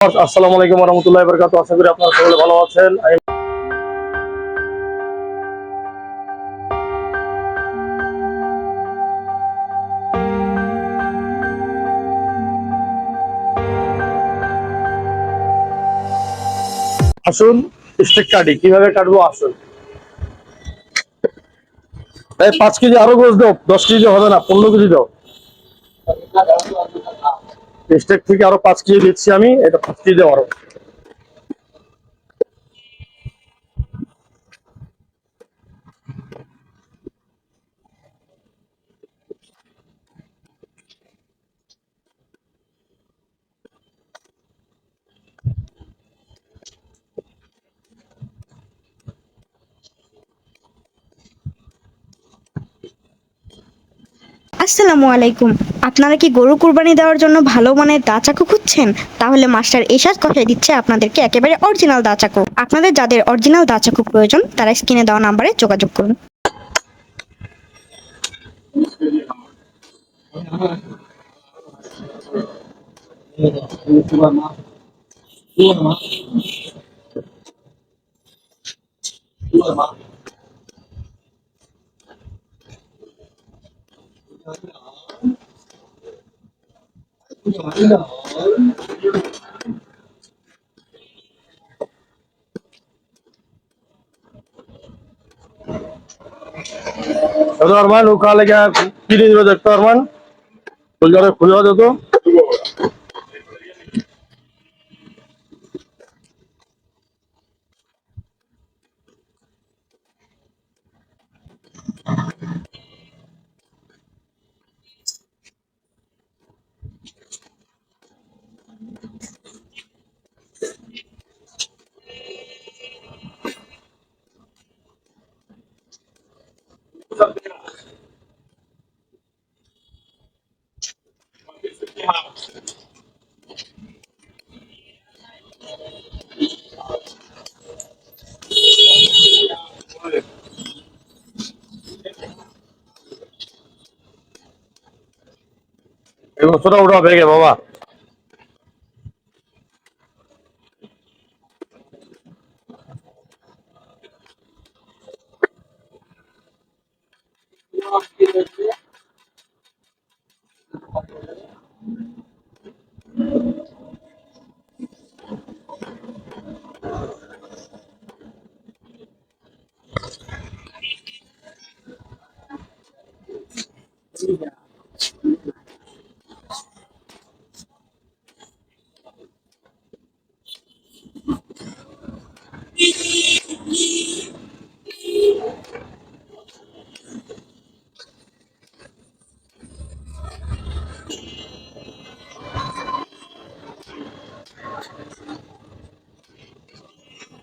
আসসালামু আলাইকুম রহমতুল্লাহ বরকাত আশা করি আপনারা সকলে ভালো আছেন। আসুন স্টেক কাটি। কীভাবে কাটবো? আসুন। পাঁচ কেজি আরও গোছ দাও। দশ কেজি হবে না, পনেরো কেজি দাও। স্টেক থেকে আরও পাঁচ কেজি দিচ্ছি আমি এটা পাঁচ কেজি দাও আরও আসসালামু আলাইকুম আপনারা কি গরু কুরবানি দেওয়ার জন্য ভালো মানের দা চাকু খুঁজছেন? তাহলে মাস্টার এসাজ কষাই দিচ্ছে আপনাদেরকে একেবারে অরিজিনাল দা চাকু আপনাদের যাদের অরিজিনাল দা চাকু প্রয়োজন, তারা স্ক্রিনে দেওয়া নাম্বারে যোগাযোগ করুন। দাদা আরমান ও কালে গিয়া কিনে দিল দেখতো আরমান ফুলজারে খুঁজে যেত এই বছরটা ওটা ভেঙে বাবা ছোট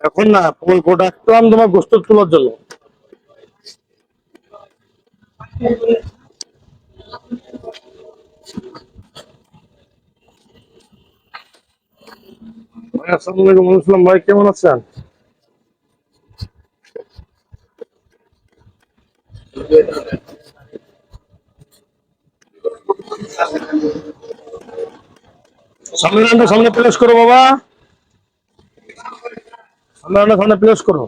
এখন না ওই প্রোডাক্ট তো তোমার গোস্ত তোলার জন্য। আসসালামু আলাইকুম আসসালাম ভাই, কেমন আছেন? সামনে রানটা সামনে প্লেস করো বাবা। সামনে রানটা সামনে প্লেস করো।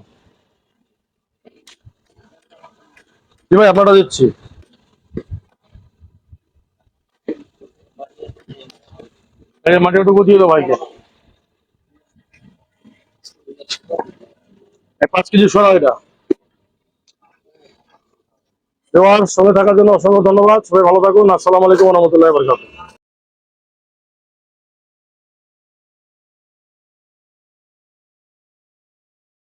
ভাই আপনারা দিচ্ছি। এই মাটি ওটুকু দিয়ে দাও ভাইকে। পাঁচ কেজি সরা এটা। দেওয়ার সঙ্গে থাকার জন্য অসংখ্য ধন্যবাদ। সবাই ভালো থাকুন। আসসালামু আলাইকুম রহমতুল্লাহ বরকাত